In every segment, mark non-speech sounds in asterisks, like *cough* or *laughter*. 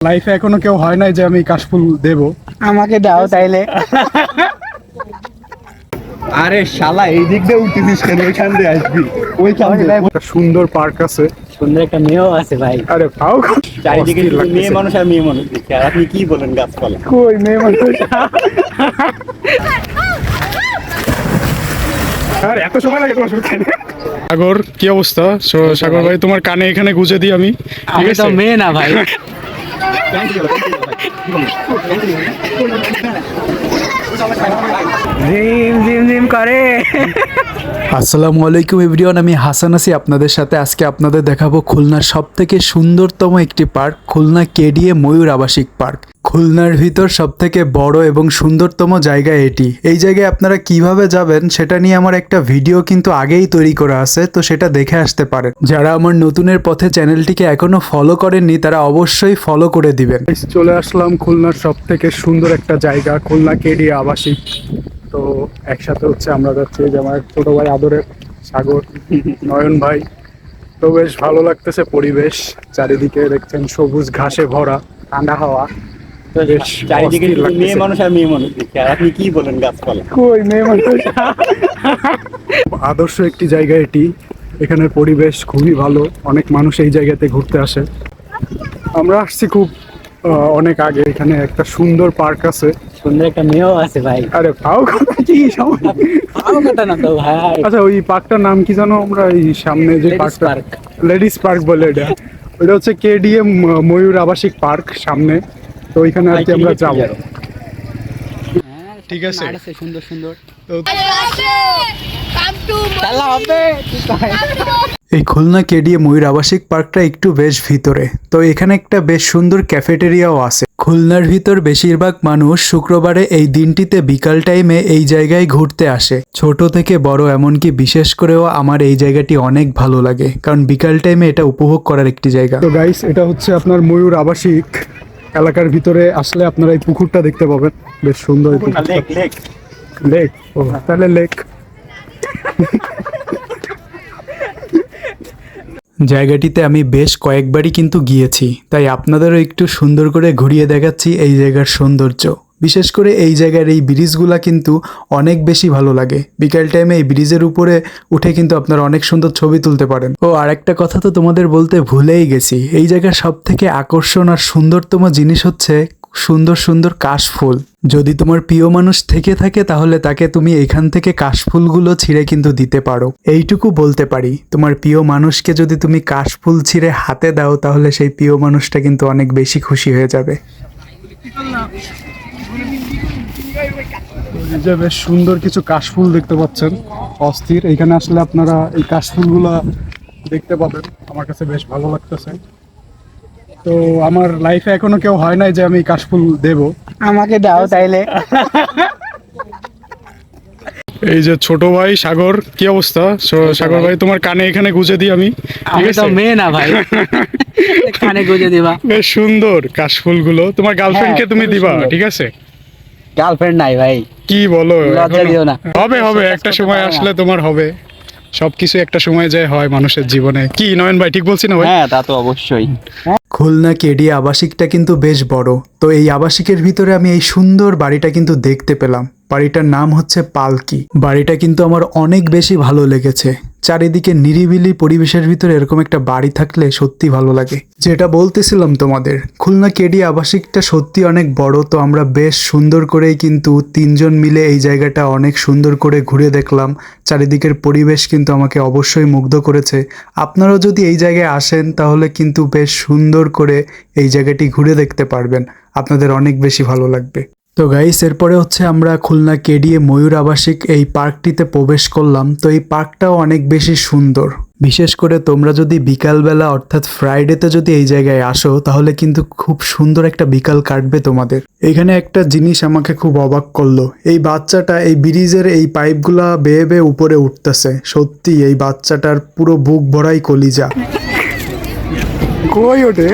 লাইফে এখনও কেউ হয় নাই যে আমি কাশফুল দেব। আমাকে দাও তাইলে। আরে শালা এই দিক দিয়ে উঠতেছিস কেন? ওইখান দিয়ে আসবি। ওইখান দিয়ে একটা সুন্দর পার্ক আছে। সুন্দর একটা মেয়েও আছে ভাই। আরে পাও চারিদিকে। মেয়ে মানুষ আর মেয়ে মানুষ দেখছে আর আপনি কি বলেন গাছপালা? কই মেয়ে মানুষ? আর এত সময় লাগে তোমার শুনতে সাগর কি অবস্থা? সাগর ভাই তোমার কানে এখানে গুজে দিই আমি। আমি তো মেয়ে না ভাই। *laughs* জিম জিম জিম করে আসসালামু আলাইকুম এভরিওয়ান, আমি হাসান আসি আপনাদের সাথে। আজকে আপনাদের দেখাবো খুলনার সব থেকে সুন্দরতম একটি পার্ক, খুলনা কেডিএ ময়ূর আবাসিক পার্ক। খুলনার ভিতর সব থেকে বড় এবং সুন্দরতম জায়গা এটি। এই জায়গায় আপনারা কীভাবে যাবেন সেটা নিয়ে আমার একটা ভিডিও কিন্তু আগেই তৈরি করা আছে, তো সেটা দেখে আসতে পারেন। যারা আমার নতুনের পথে চ্যানেলটিকে এখনও ফলো করেননি, তারা অবশ্যই ফলো করে দিবেন। চলে আসলাম খুলনার সব থেকে সুন্দর একটা জায়গা, খুলনা কেডিএ আবাসিক। তো একসাথে হচ্ছে আমরা যাচ্ছি যে আমার ছোট ভাই আদরের সাগর নয়ন ভাই। তো বেশ ভালো লাগতেছে পরিবেশ। চারিদিকে দেখছেন সবুজ ঘাসে ভরা ঠান্ডা হাওয়া। বেশ চারিদিকে মেয়ে মানুষ আর মেয়ে মানুষ আপনি কি বলেন গাছপালা? কই মেয়ে মানুষ? আদর্শ একটি জায়গা এটি। এখানের পরিবেশ খুবই ভালো। অনেক মানুষ এই জায়গাতে ঘুরতে আসে। আমরা আসছি খুব অনেক আগে এখানে একটা সুন্দর পার্ক আছে। সুন্দর একটা মেয়েও আছে ভাই। আরে পাও কথা কি ভালো কথা না তো ভাই। আচ্ছা ওই পার্কটার নাম কি জানো আমরা? এই সামনে যে পার্কটা লেডিস পার্ক বলে এটা। ওটা হচ্ছে কেডিএম ময়ূর আবাসিক পার্ক সামনে। তো ওইখানে আর কি আমরা যাব। ঠিক আছে। সুন্দর সুন্দর। হবে এই খুলনা কেডিএ ময়ূর আবাসিক পার্কটা একটু বেশ ভিতরে তো এখানে একটা বেশ সুন্দর ক্যাফেটেরিয়াও আছে। খুলনার ভিতর বেশিরভাগ মানুষ শুক্রবারে এই দিনটিতে বিকাল টাইমে এই জায়গায় ঘুরতে আসে। ছোট থেকে বড় এমনকি বিশেষ করেও আমার এই জায়গাটি অনেক ভালো লাগে কারণ বিকাল টাইমে এটা উপভোগ করার একটি জায়গা। তো গাইস এটা হচ্ছে আপনার ময়ূর আবাসিক এলাকার ভিতরে আসলে আপনারা এই পুকুরটা দেখতে পাবেন। বেশ সুন্দর। Lake lake. লেক ও তাহলে লেক। জায়গাটিতে আমি বেশ কয়েকবারই কিন্তু গিয়েছি, তাই আপনাদেরও একটু সুন্দর করে ঘুরিয়ে দেখাচ্ছি এই জায়গার সৌন্দর্য। বিশেষ করে এই জায়গার এই ব্রিজগুলা কিন্তু অনেক বেশি ভালো লাগে। বিকেল টাইমে এই ব্রিজের উপরে উঠে কিন্তু আপনারা অনেক সুন্দর ছবি তুলতে পারেন। ও, আরেকটা কথা তো তোমাদের বলতে ভুলেই গেছি। এই জায়গার সব থেকে আকর্ষণ আর সুন্দরতম জিনিস হচ্ছে সুন্দর সুন্দর কাশফুল। যদি তোমার প্রিয় মানুষ থেকে থাকে, তাহলে তাকে তুমি এখান থেকে কাশফুলগুলো ছিঁড়ে কিন্তু দিতে পারো। এইটুকু বলতে পারি, তোমার প্রিয় মানুষকে যদি তুমি কাশফুল ছিঁড়ে হাতে দাও, তাহলে সেই প্রিয় মানুষটা কিন্তু অনেক বেশি খুশি হয়ে যাবে। বেশ সুন্দর কিছু কাশফুল দেখতে পাচ্ছেন, অস্থির। এইখানে আসলে আপনারা এই কাশফুলগুলা দেখতে পাবেন। আমার কাছে বেশ ভালো লাগতেছে। তো আমার লাইফে এখনও কেউ হয় নাই যে আমি কাশফুল দেব। আমাকে দাও তাইলে। এই যে ছোট ভাই সাগর কি অবস্থা? সাগর ভাই। তোমার কানে এখানে গুজে দিই আমি। আমি তো মেয়ে না ভাই। *laughs* কানে গুজে দিবা। বেশ সুন্দর কাশফুলগুলো। তোমার গার্লফ্রেন্ডকে হ্যাঁ, তুমি দিবা ঠিক আছে? গার্লফ্রেন্ড নাই ভাই। কি বলো? লজ্জা দিও না। হবে হবে একটা সময় আসলে তোমার হবে। সবকিছু একটা সময় যায় হয় মানুষের জীবনে। কি নয়ন ভাই ঠিক বলছি না ভাই? হ্যাঁ তা তো অবশ্যই। খুলনা কেডি আবাসিকটা কিন্তু বেশ বড়। তো এই আবাসিকের ভিতরে আমি এই সুন্দর বাড়িটা কিন্তু দেখতে পেলাম। বাড়িটার নাম হচ্ছে পালকি। বাড়িটা কিন্তু আমার অনেক বেশি ভালো লেগেছে। চারিদিকে নিরিবিলি পরিবেশের ভিতরে এরকম একটা বাড়ি থাকলে সত্যি ভালো লাগে। যেটা বলতেছিলাম তোমাদের, খুলনা কেডি আবাসিকটা সত্যি অনেক বড়, তো আমরা বেশ সুন্দর করেই কিন্তু তিনজন মিলে এই জায়গাটা অনেক সুন্দর করে ঘুরে দেখলাম। চারিদিকের পরিবেশ কিন্তু আমাকে অবশ্যই মুগ্ধ করেছে। আপনারাও যদি এই জায়গায় আসেন, তাহলে কিন্তু বেশ সুন্দর করে এই জায়গাটি ঘুরে দেখতে পারবেন। আপনাদের অনেক বেশি ভালো লাগবে। তো গাইস এরপরে হচ্ছে আমরা খুলনা কেডিএ ময়ূর আবাসিক এই পার্কটিতে প্রবেশ করলাম। তো এই পার্কটাও অনেক বেশি সুন্দর। বিশেষ করে তোমরা যদি বিকালবেলা, অর্থাৎ ফ্রাইডেতে যদি এই জায়গায় আসো, তাহলে কিন্তু খুব সুন্দর একটা বিকাল কাটবে তোমাদের। এখানে একটা জিনিস আমাকে খুব অবাক করল। এই বাচ্চাটা, এই ব্রিজের এই পাইপগুলা বেয়ে বেয়ে উপরে উঠতেছে। সত্যি, এই বাচ্চাটার পুরো বুক ভরাই কলিজা। কই ওঠে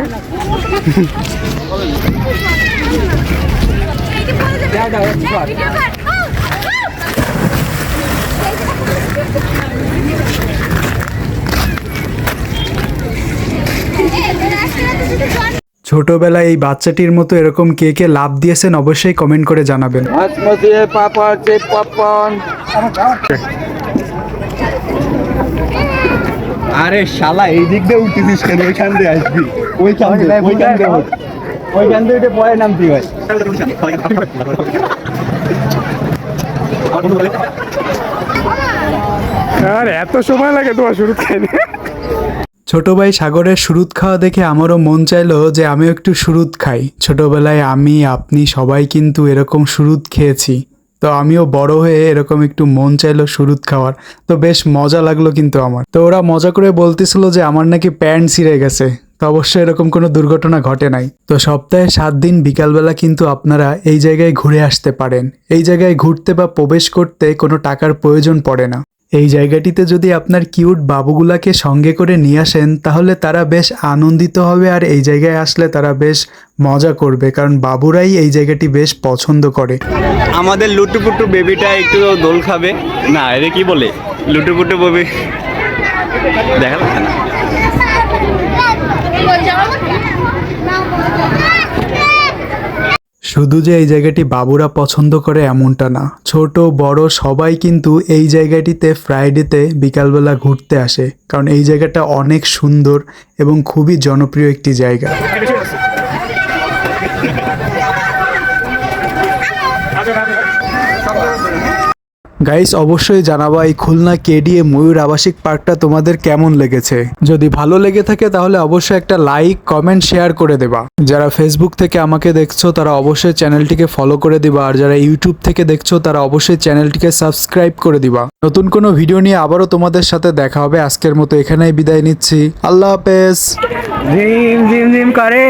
ছোটবেলায় এই বাচ্চাটির মতো এরকম কে কে লাভ দিয়েছেন অবশ্যই কমেন্ট করে জানাবেন। আরে শালা এই দিক দিয়ে উঠতেছিস কেন? ওইখান দিয়ে আসবি। ওইখান দিয়ে ওইখান দিয়ে। ওইখান পরে নামতি ভাই আর এত সময় লাগে তোমার শুরু খাইতে। ছোট ভাই সাগরের সুরুত খাওয়া দেখে আমারও মন চাইলো যে আমিও একটু সুরুত খাই। ছোটবেলায় আমি আপনি সবাই কিন্তু এরকম সুরুত খেয়েছি। তো আমিও বড় হয়ে এরকম একটু মন চাইলো সুরুত খাওয়ার। তো বেশ মজা লাগল কিন্তু আমার। তো ওরা মজা করে বলতেছিল যে আমার নাকি প্যান্ট ছিঁড়ে গেছে। তো অবশ্যই এরকম কোনো দুর্ঘটনা ঘটে নাই। তো সপ্তাহে সাত দিন, বিকালবেলা কিন্তু আপনারা এই জায়গায় ঘুরে আসতে পারেন। এই জায়গায় ঘুরতে বা প্রবেশ করতে কোনো টাকার প্রয়োজন পড়ে না। এই জায়গাটিতে যদি আপনার কিউট বাবুগুলাকে সঙ্গে করে নিয়ে আসেন, তাহলে তারা বেশ আনন্দিত হবে আর এই জায়গায় আসলে তারা বেশ মজা করবে, কারণ বাবুরাই এই জায়গাটি বেশ পছন্দ করে। আমাদের লুটুপুটু বেবিটা একটু দোল খাবে। না এটা কি বলে? লুটুপুটু বেবি দেখা যাচ্ছে না শুধু যে এই জায়গাটি বাবুরা পছন্দ করে এমনটা না, ছোট, বড়, সবাই কিন্তু এই জায়গাটিতে ফ্রাইডেতে বিকালবেলা ঘুরতে আসে। কারণ এই জায়গাটা অনেক সুন্দর এবং খুবই জনপ্রিয় একটি জায়গা। গাইস অবশ্যই জানাবা এই খুলনা কেডিএ ময়ূর আবাসিক পার্কটা তোমাদের কেমন লেগেছে। যদি ভালো লেগে থাকে তাহলে অবশ্যই একটা লাইক কমেন্ট শেয়ার করে দেবা। যারা ফেসবুক থেকে আমাকে দেখছ, তারা অবশ্যই চ্যানেলটিকে ফলো করে দিবা। আর যারা ইউটিউব থেকে দেখছ, তারা অবশ্যই চ্যানেলটিকে সাবস্ক্রাইব করে দিবা। নতুন কোনো ভিডিও নিয়ে আবারও তোমাদের সাথে দেখা হবে। আজকের মতো এখানেই বিদায় নিচ্ছি। আল্লাহ হাফেজ। জিম জিম জিম, করে।